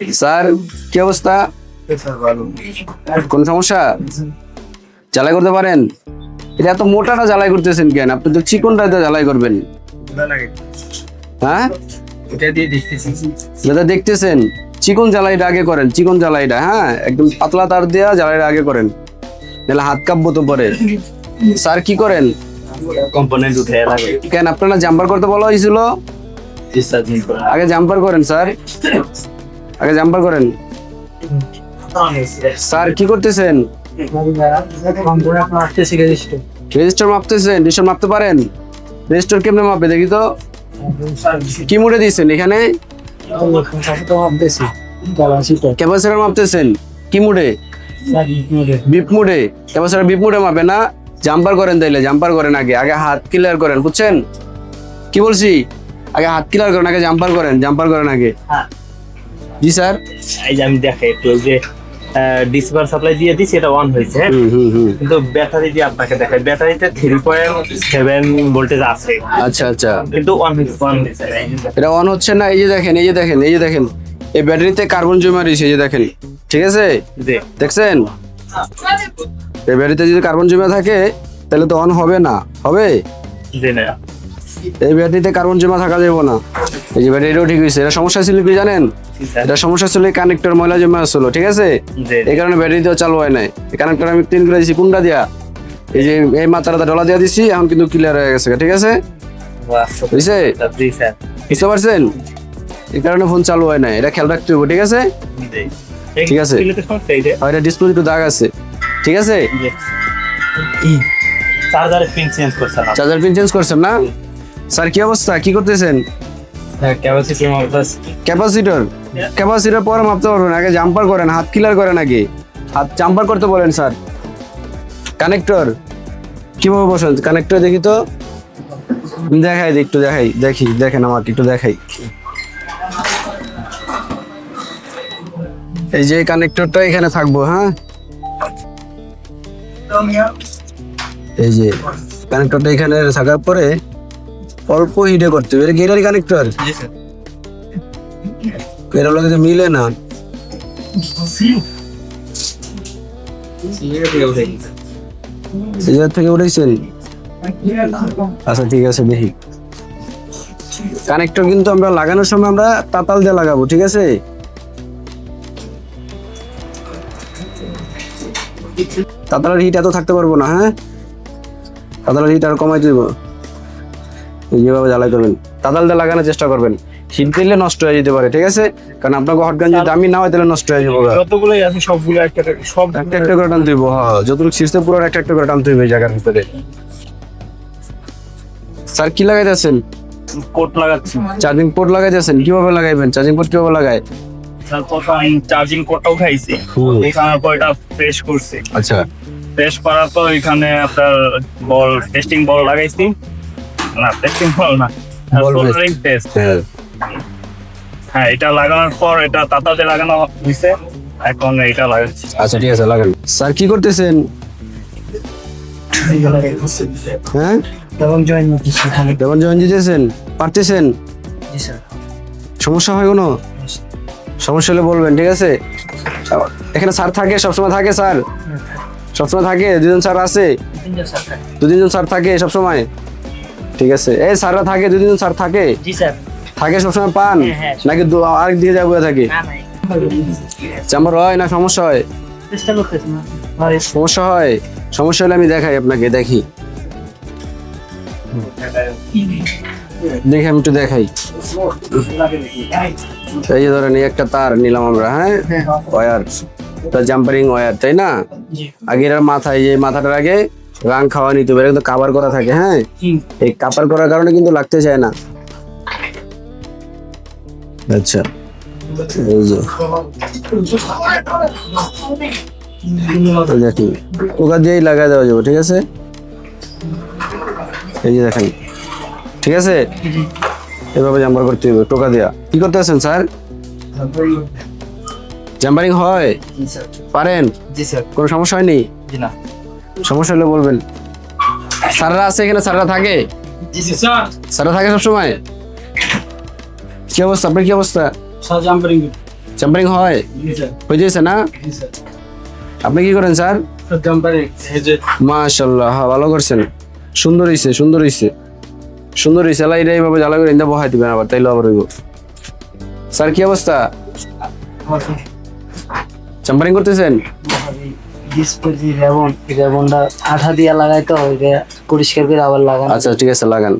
Sir কি অবস্থা? কোন সমস্যা? জ্বালাই করতে পারেন? এটা এত মোটাটা জ্বালাই করতেছেন কেন? আপনি তো চিকনটা জ্বালাই করবেন। হ্যাঁ? যেটা দেখতেছেন। চিকন জ্বালাইটা আগে করেন চিকন জ্বালাইটা হ্যাঁ? একদম পাতলা তার দেওয়া জ্বালাইটা আগে করেন। নাহলে হাত কাঁপবো তো পরে। স্যার কি করেন? কম্পোনেন্ট উঠে লাগে। কেন আপনারা জাম্পার করতে বলা হয়েছিল? আগে জাম্পার করেন স্যার। আগে জাম্পার করেন। স্যার, কি করতেছেন? রেজিস্টার মাপতেছেন রেজিস্টার মাপতে পারেন? রেজিস্টার কেমনে মাপবে দেখি তো। কি মুড়ে দিয়েছেন এখানে? ক্যাপাসিটার মাপতেছেন। কি মুড়ে? বিপ মুড়ে। ক্যাপাসিটার বিপ মুড়ে মাপে না? জাম্পার করেন তাইলে জাম্পার করেন আগে। আগে হাত ক্লিয়ার করেন, বুঝছেন? কি বলছি? আগে হাত ক্লিয়ার করেন, আগে জাম্পার করেন জাম্পার করেন আগে। জি স্যার। এই যে আমি দেখাই একটু যে ডিসপার সাপ্লাই দিয়ে দিছি এটা অন হয়েছে। হ্যাঁ কিন্তু ব্যাটারি দিয়ে আপনাকে দেখাই ব্যাটারিতে থ্রি পয়েন্ট সেভেন ভোল্টেজ আছে। আচ্ছা আচ্ছা। কিন্তু অন অন এটা অন হচ্ছে না এই যে দেখেন এই যে দেখেন এই যে দেখেন। এই ব্যাটারিতে কার্বন জমা রয়েছে এই যে দেখেন। ঠিক আছে? দেখছেন? এই ব্যাটারিতে যদি কার্বন জমা থাকে তাহলে তো অন হবে না। হবে? জি না এই ব্যাটারিতে কার্বন জমা থাকা যাবে না? এই যে ব্যাটারিটাও ঠিক হয়েছে। এটা সমস্যা ছিল কি জানেন? এটা সমস্যা ছিল কানেক্টর ময়লা জমা আসছিল ঠিক আছে? এই কারণে ব্যাটারিতেও চালু হয় নাই। কানেক্টর আমি ক্লিন করে দিয়েছি কোনটা দিয়া? এই যে এই মাত্রাটা ডলা দিয়া দিছি এখন কিন্তু ক্লিয়ার হয়ে গেছে ঠিক আছে? বুঝছে বুঝতে পারছেন? এই কারণে ফোন চালু হয় না এটা খেয়াল রাখতে হবে ঠিক আছে? ঠিক আছে। আর এটা ডিসপ্লে একটু দাগ আছে ঠিক আছে? চার্জারে পিন চেঞ্জ করছে না। চার্জার পিন চেঞ্জ করছেন না? স্যার কি অবস্থা? কি করতেছেন? ক্যাপাসিটর ক্যাপাসিটর পরে মাপতে পারবেন আগে জাম্পার করেন হাত ক্লিয়ার করেন আগে। হাত জাম্পার করতে বলেন স্যার। কানেক্টর কীভাবে বসেন? কানেক্টর দেখি তো। দেখাই একটু দেখাই দেখি দেখেন আমাকে একটু দেখাই। এই যে কানেক্টরটা এখানে থাকব হ্যাঁ? এই যে কানেক্টরটা এখানে থাকার পরে অল্প হিটে করতে হবে। এটা গেটারি কানেক্টর। এটা লোকে মিলে না। জায়গা থেকে উঠেছেন আচ্ছা ঠিক আছে দেখি। কানেক্টর কিন্তু আমরা লাগানোর সময় আমরা তাতাল দিয়ে লাগাবো ঠিক আছে? তাতালের হিট এত থাকতে পারব না হ্যাঁ? তাতালের হিট আর কমাই দিব। যেভাবে জ্বালাই করবেন তাতালটা লাগানোর চেষ্টা করবেন। হিট দিলে নষ্ট হয়ে যেতে পারে ঠিক আছে? কারণ আপনাকে হটগান যদি দামি না হয় তাহলে নষ্ট হয়ে যাবে। যতগুলোই আছে সবগুলো একটা সব একটা একটা করে টানতে হইব হ্যাঁ যতটুকু ছিঁড়তে পুরো একটা একটা করে টানতে হইবে এই জায়গার ভিতরে। স্যার কি লাগাইতেছেন? কোট লাগাচ্ছি। চার্জিং পোর্ট লাগাইতেছেন? কীভাবে লাগাইবেন? চার্জিং পোর্ট কীভাবে লাগায়? তারপর আমি চার্জিং কোডটা উঠাইছি। উঠানোর পর এটা ফ্রেশ করছি। আচ্ছা। ফ্রেশ করার পর এখানে আপনার বল টেস্টিং বল লাগাইছি। না টেস্টিং বল না। সোল্ডারিং টেস্ট হ্যাঁ। হ্যাঁ এটা লাগানোর পর এটা তাতাতে লাগানো হয়েছে এখন এটা লাগাচ্ছি। আচ্ছা ঠিক আছে লাগান। স্যার কি করতেছেন? হ্যাঁ? জয়েন জয়েন পারতেছেন? সমস্যা হয় কোনো? সমস্যা হলে বলবেন ঠিক আছে? এখানে স্যার থাকে সবসময় থাকে স্যার? সবসময় থাকে? দুজন স্যার আছে? দু তিনজন স্যার থাকে সবসময়? ঠিক আছে। এই স্যাররা থাকে দু তিনজন স্যার থাকে? জি স্যার। থাকে সবসময় পান? হ্যাঁ, হ্যাঁ। নাকি আরেক দিকে যাব থাকে? না নাই চাম্বার হয় না সমস্যা হয়? চেষ্টা করতেছি না। সমস্যা হয়? সমস্যা হলে আমি দেখাই আপনাকে দেখি। দেখি আমি একটু দেখাই। এই যে ধরেন এই একটা তার নিলাম আমরা হ্যাঁ? ওয়ার। জাম্পারিং ওয়ার তাই না? জি। আগে এর মাথায় এই মাথাটার আগে রাং খাওয়া নিতে পারে কিন্তু কাবার করা থাকে হ্যাঁ? এই কাপার করার কারণে কিন্তু লাগতে চায় না। আচ্ছা দেখি পোকা দিয়েই লাগাই দেওয়া যাবে ঠিক আছে? এই যে দেখেন ঠিক আছে? এভাবে করতে হবে টোকা দেয়া। কি করতে আছেন স্যার? হয়? পারেন? কোনো সমস্যা হয়নি? না। সমস্যা হলে বলবেন। স্যাররা আছে এখানে? স্যাররা থাকে? স্যাররা থাকে সবসময়? কি অবস্থা? আপনার কি অবস্থা? জাম্পারিং। জাম্পারিং হয়? হয়ে যাচ্ছে না? আপনি কি করেন স্যার? মাশাল্লাহ হ্যাঁ ভালো করছেন। সুন্দর হইছে সুন্দর হইছে। সুন্দর হইছে আল্লাহ এটা এইভাবে জ্বালা করে ইন্দা বহাই দিবেন আবার তাইলে আবার হইব। স্যার কি অবস্থা? জাম্পারিং করতেছেন? ডিসপ্লে রেবন রেবনটা আঠা দিয়ে লাগাই তো পরিষ্কার করে আবার লাগান। আচ্ছা ঠিক আছে, লাগান।